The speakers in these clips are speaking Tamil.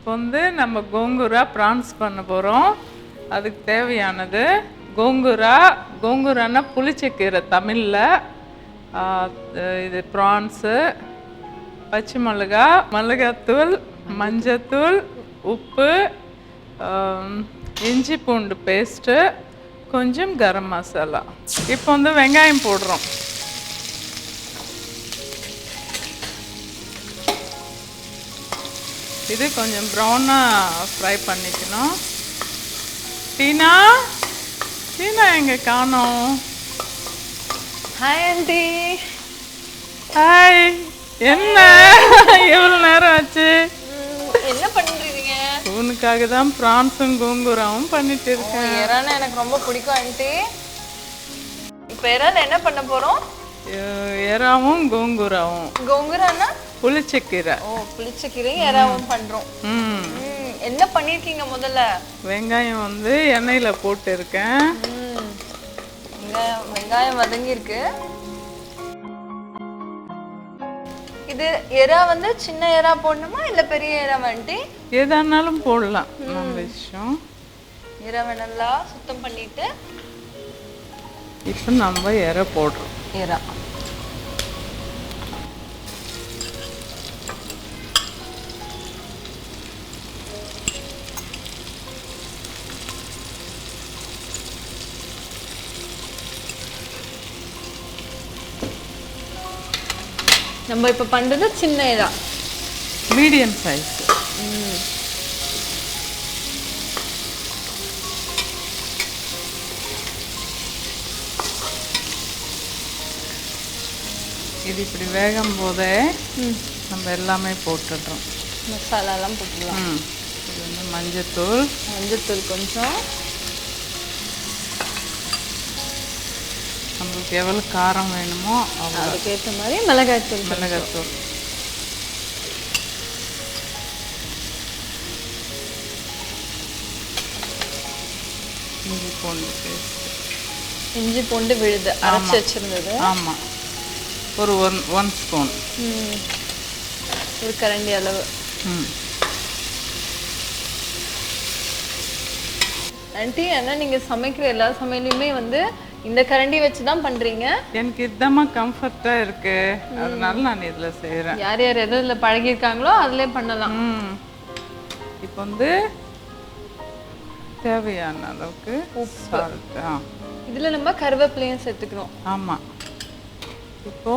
இப்போ வந்து நம்ம கோங்குரா ப்ரான்ஸ் பண்ண போகிறோம் அதுக்கு தேவையானது கோங்குரா கோங்குரான்னா புளிச்சக்கீரை தமிழில். இது ப்ரான்ஸு. பச்சை மிளகா மிளகாத்தூள் மஞ்சத்தூள் உப்பு இஞ்சி பூண்டு பேஸ்ட்டு கொஞ்சம் கரம் மசாலா. இப்போ வந்து வெங்காயம் போடுறோம். இது கொஞ்சம் ப்ரௌனாக ஃப்ரை பண்ணிக்கணும். டீனா? டீனா எங்கே காணோம்? ஹாய் ஆண்டி ஹாய் என்ன? எவ்வளோ நேரம் ஆச்சு? என்ன பண்றீங்க உனக்காக தான் ப்ரான்ஸும் கோங்குராவும் பண்ணிட்டு இருக்கேன். இறான எனக்கு ரொம்ப பிடிக்கும் ஆண்டி இப்போ இறால் என்ன பண்ண போறோம்? எ- எறாவும் கோங்குராவும். கோங்குரானா? புளிச்சக்கீரை. ஓ புளிச்ச கீரை இறாவும் பண்றோம். ம். ம், என்ன பண்ணிருக்கீங்க முதல்ல? வெங்காயம் வந்து எண்ணெயில் போட்டு இருக்கேன் வெங்காயம் வெங்காயம் வதங்கி இருக்கு இது எறா வந்து சின்ன எறா போடணுமா இல்ல பெரிய எறா ஆண்டி எதானாலும் போடலாம் நம்ம விஷயம் எறாவை நல்லா சுத்தம் பண்ணிட்டு. இப்போ நம்ம எற போடுறோம். எறா. நம்ம இப்ப பண்றது சின்ன எறா மீடியம் சைஸ். இது இப்படி வேகும் போதே நம்ம எல்லாமே போட்டுடுறோம். மசாலாலாம் போட்டுடலாம். இது வந்து மஞ்சத்தூள். மஞ்சத்தூள் கொஞ்சம். நம்மளுக்கு எவ்வளோ காரம் வேணுமோ அதுக்கேற்ற மாதிரி மிளகாய்த்தூள் மிளகாத்தூள் இஞ்சி பூண்டு பேஸ்ட் இஞ்சி பூண்டு விழுது அரைச்சி வச்சிருந்தது. ஆமாம் ஒரு ஒன் ஒன் ஸ்பூன். ஒரு கரண்டி அளவு. ம். ஆண்டி ஆனா நீங்க சமைக்கிற எல்லா சமையலையுமே வந்து இந்த கரண்டி வச்சு தான் பண்றீங்க? எனக்கு இதுதாம்மா கம்ஃபர்ட்டாக இருக்கு. அதனால நான் இதில் செய்கிறேன் யார் யார் எதுல பழகியிருக்காங்களோ அதுலயே பண்ணலாம். இப்போ வந்து தேவையான அளவுக்கு சால்ட் இதுல நம்ம கருவேப்பிலையும் சேர்த்துக்கிறோம் ஆமாம் இப்போ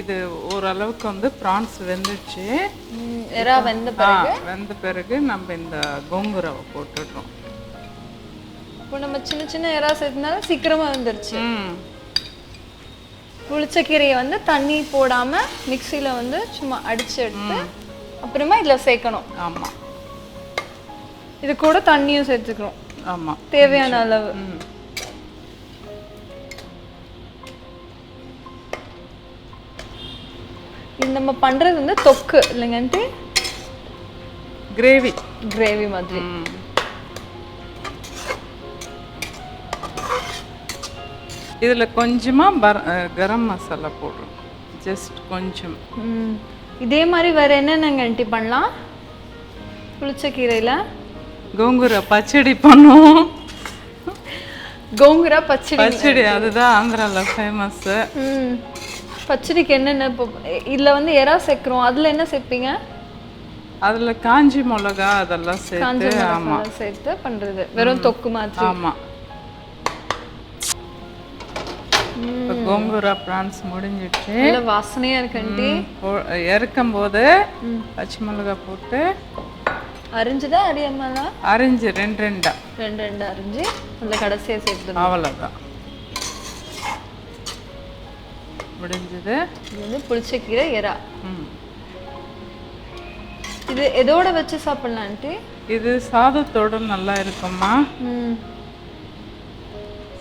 இது ஓரளவுக்கு வந்து ப்ரான்ஸ் வெந்துச்சு. வெந்த பிறகு? வெந்த பிறகு நம்ம இந்த கோங்குராவை போட்டுடுறோம். இப்போ நம்ம சின்ன சின்ன எறா சேர்த்தனால சீக்கிரமா வந்துருச்சு. புளிச்சக்கீரையை வந்து தண்ணி போடாம மிக்சியில வந்து சும்மா அடிச்சு எடுத்து அப்புறமா இதுல சேர்க்கணும். ஆமாம் இது கூட தண்ணியும் சேர்த்துக்கிறோம். ஆமாம் தேவையான அளவு. இது நம்ம பண்றது வந்து தொக்கு இல்லைங்க ஆண்டி கிரேவி. கிரேவி மாதிரி. இதில் கொஞ்சமாக பர கரம் மசாலா போடுறோம். ஜஸ்ட் கொஞ்சம். இதே மாதிரி வேற என்னென்னங்க ஆண்டி பண்ணலாம்? புளிச்சக்கீரையில? கோங்குரா பச்சடி பண்ணுவோம். கோங்குரா பச்சடி. பச்சடி அதுதான் ஆந்திராவில் ஃபேமஸ்ஸு பச்சடிக்கு என்னென்ன இப்போ இதுல வந்து எறா சேர்க்குறோம். அதுல என்ன சேர்ப்பீங்க? அதில் காஞ்சி மிளகா அதெல்லாம் சேர்த்து ஆமாம் சேர்த்து பண்றது. வெறும் தொக்கு மாதிரி. ஆமாம் இப்போ கோங்குரா ப்ரான்ஸ் முடிஞ்சிடுச்சு. நல்ல வாசனையா இருக்கு இறக்கும் போது பச்சை மிளகா போட்டு அரிஞ்சுதா அரியாமலா அரிஞ்சு ரெண்டு ரெண்டா. ரெண்டு ரெண்டு அரிஞ்சு அதில் கடைசியா சேர்த்துடும் அவ்வளோதான் முடிஞ்சது. இது வந்து புளிச்சக்கீரை எறா. ம். இது எதோட வச்சு சாப்பிடலாம் ஆண்டி? இது சாதத்தோட நல்லா இருக்கும்மா. ம்.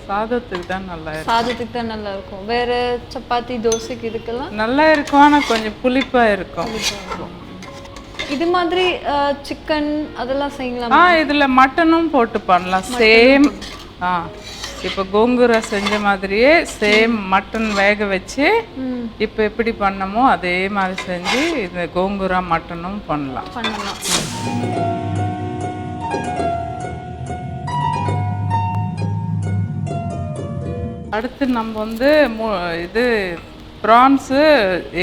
சாதத்துக்கு தான் நல்லா இருக்கும். சாதத்துக்கு தான் நல்லா இருக்கும். வேற சப்பாத்தி தோசைக்கு இதுக்கெல்லாம்? நல்லா இருக்கும் ஆனால் கொஞ்சம் புளிப்பாக இருக்கும். இது மாதிரி சிக்கன் அதெல்லாம் செய்யலாம்? ஆ இதில் மட்டனும் போட்டு பண்ணலாம். சேம் ஆ இப்போ கோங்குரா செஞ்ச மாதிரியே சேம் மட்டன் வேக வச்சு இப்போ எப்படி பண்ணமோ அதே மாதிரி செஞ்சு இந்த கோங்குரா மட்டனும் பண்ணலாம். பண்ணலாம். அடுத்து நம்ம வந்து மு- இது ப்ரான்ஸு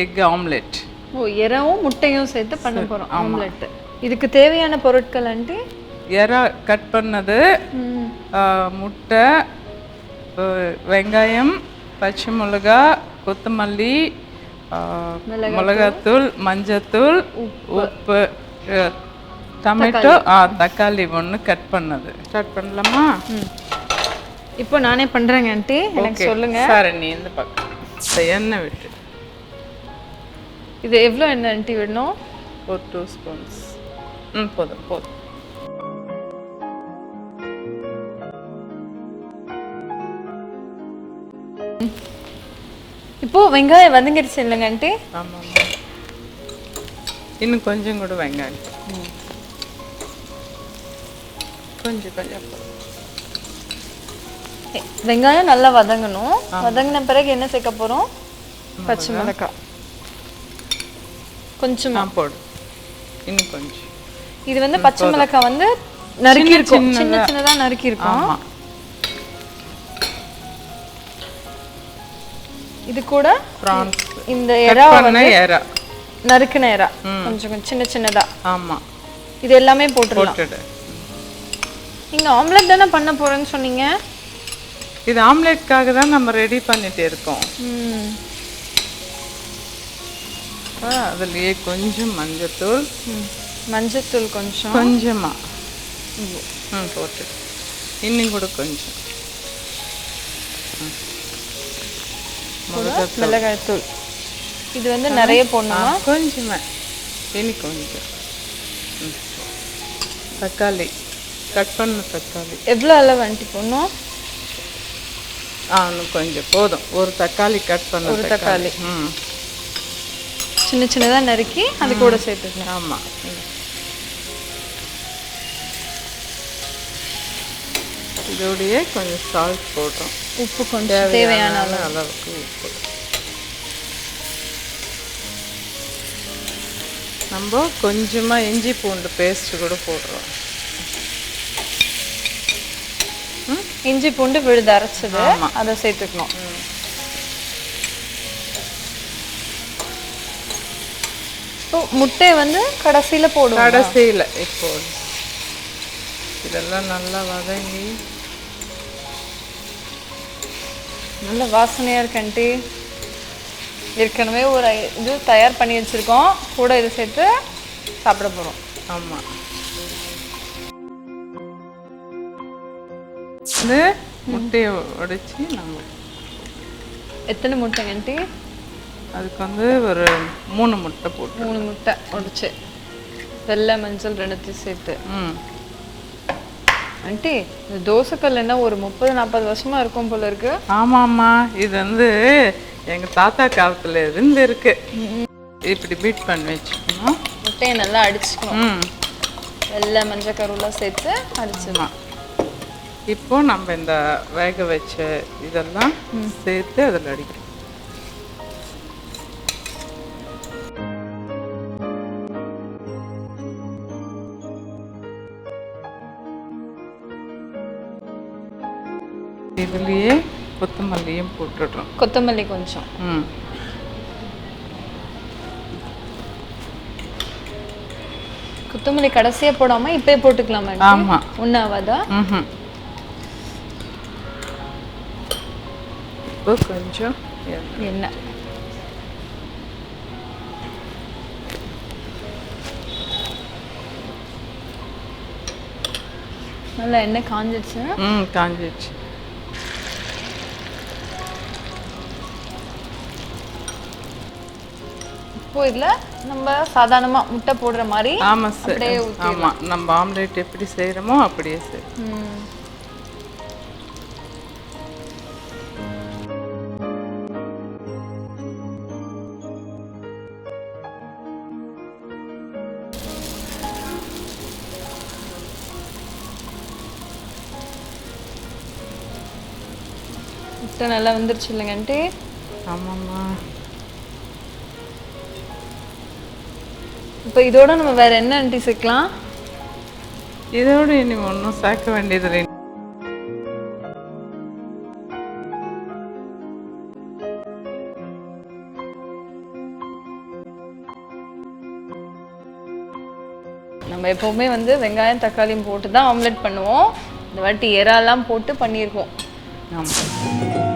எக் ஆம்லெட். ஓ எறவும் முட்டையும் சேர்த்து பண்ண போறோம் ஆம்லெட் இதுக்கு தேவையான பொருட்கள் ஆண்டி? எறா கட் பண்ணது முட்டை வெங்காயம் பச்சை மிளகா கொத்தமல்லி மிளகாத்தூள். மஞ்சத்தூள் உப்பு. டொமேட்டோ ஆ தக்காளி ஒன்று கட் பண்ணது. ஸ்டார்ட் பண்ணலாமா? ம். இப்போ நானே பண்றேங்க ஆண்டி. எனக்கு. சொல்லுங்க. சரி நீ இந்த பக்கம் எண்ணெய் விட்டு. இது எவ்வளோ எண்ணெய் ஆண்டி விடணும் ஒரு டூ ஸ்பூன்ஸ் ம் போதும் போதும். இப்போ வெங்காயம் வதங்கிடுச்சு இல்லைங்க ஆண்டி? ஆமாம் இன்னும் கொஞ்சம் கூட வெங்காயம். கொஞ்சம் கொஞ்சம். வெங்காயம் நல்லா வதங்கணும். வதங்கின பிறகு என்ன சேர்க்க போறோம்? பச்சை மிளகாய். கொஞ்சமா. போடு. இன்னும் கொஞ்சம். இது வந்து பச்சை மிளகாய் வந்து நறுக்கி இருக்கும். சின்ன சின்னதா நறுக்கி இருக்கும். இது கூட இந்த எறா பண்ண ஏரா நறுக்குன எறா. கொஞ்சம் சின்ன சின்னதா. ஆமாம் இது எல்லாமே போட்டுடலாம். போட்டுடு. நீங்க ஆம்லெட் தானே பண்ண போறேன்னு சொன்னீங்க? இது ஆம்லெட்காக தான் நம்ம ரெடி பண்ணிட்டு இருக்கோம். அதுலயே கொஞ்சம் மஞ்சத்தூள். மஞ்சத்தூள் கொஞ்சம். கொஞ்சமா. ம் போட்டு. இன்னும் கூட கொஞ்சம். மிளகாய்த்தூள். இது வந்து நிறைய போடணுமா? கொஞ்சமே. இனி கொஞ்சம். தக்காளி. கட் பண்ண தக்காளி. எவ்வளோ அளவு ஆண்டி போடணும்? இன்னும் கொஞ்சம் போதும். ஒரு தக்காளி கட் பண்ண ஒரு தக்காளி. ம். சின்ன சின்னதா நறுக்கி அது கூட சேர்த்துக்கலாம். ஆமாம் இதோடையே கொஞ்சம் சால்ட் போடுறோம் உப்பு கொஞ்சம் தேவையான அளவு. அளவுக்கு உப்பு. நம்ம கொஞ்சமா இஞ்சி பூண்டு பேஸ்ட் கூட போடுறோம் இஞ்சி பூண்டு விழுது அரைச்சது. அதை சேர்த்துக்கணும். இப்போ முட்டை வந்து கடைசியில போடுவோம்? கடைசியில் இப்போ இதெல்லாம் நல்லா வதங்கி. நல்ல வாசனையா இருக்கு ஆண்டி. ஏற்கனவே ஒரு இது தயார் பண்ணி வச்சிருக்கோம். கூட இதை சேர்த்து சாப்பிட போறோம். ஆமாம் இது முட்டையை உடைச்சி நம்ம எத்தனை முட்டை ஆண்டி அதுக்கு வந்து ஒரு மூணு முட்டை போட்டு மூணு முட்டை உடைச்சு வெள்ளை மஞ்சள் ரெண்டுத்தையும் சேர்த்து ம் ஆண்டி இந்த தோசைக்கல் என்ன ஒரு முப்பது நாற்பது வருஷமா இருக்கும் போல இருக்கு ஆமாம்மா இது வந்து எங்க தாத்தா காலத்துல இருந்து இருக்கு இப்படி பீட் பண்ணி வச்சுக்கணும் முட்டையை நல்லா அடிச்சுக்கணும் வெள்ளை மஞ்சள் கருவெல்லாம் சேர்த்து அடிச்சிடலாம் இப்போ நம்ம இந்த வேக வச்ச இதெல்லாம் சேர்த்து அதில் அடிக்கிறோம். இதுலயே கொத்தமல்லியும் போட்டுடுறோம். கொத்தமல்லி கொஞ்சம். ம். கொத்தமல்லி கடைசியா போடாம இப்பயே போட்டுக்கலாமா? ஆமா. ஒண்ணாவாதா ம் இப்போ கொஞ்சம் எண்ணெய். எண்ணெய் நல்லா எண்ணெய் காஞ்சிடுச்சு ம் காஞ்சிடுச்சு இப்போ இதுல நம்ம சாதாரணமா முட்டை போடுற மாதிரி ஆமா சார் அப்படியே ஆமா நம்ம ஆம்லேட் எப்படி செய்யறோமோ அப்படியே செய் ம். முட்டை நல்லா வந்துருச்சு இல்லைங்க ஆண்டி ஆமாம்மா. இப்போ இதோட நம்ம வேற என்ன ஆண்டி சேர்க்கலாம்? இதோட இனி ஒன்றும் சேர்க்க வேண்டியதில்லை நம்ம எப்போவுமே வந்து வெங்காயம் தக்காளியும் போட்டு தான் ஆம்லெட் பண்ணுவோம். இந்த வாட்டி இறாலாம் போட்டு பண்ணியிருக்கோம். ஆமாம்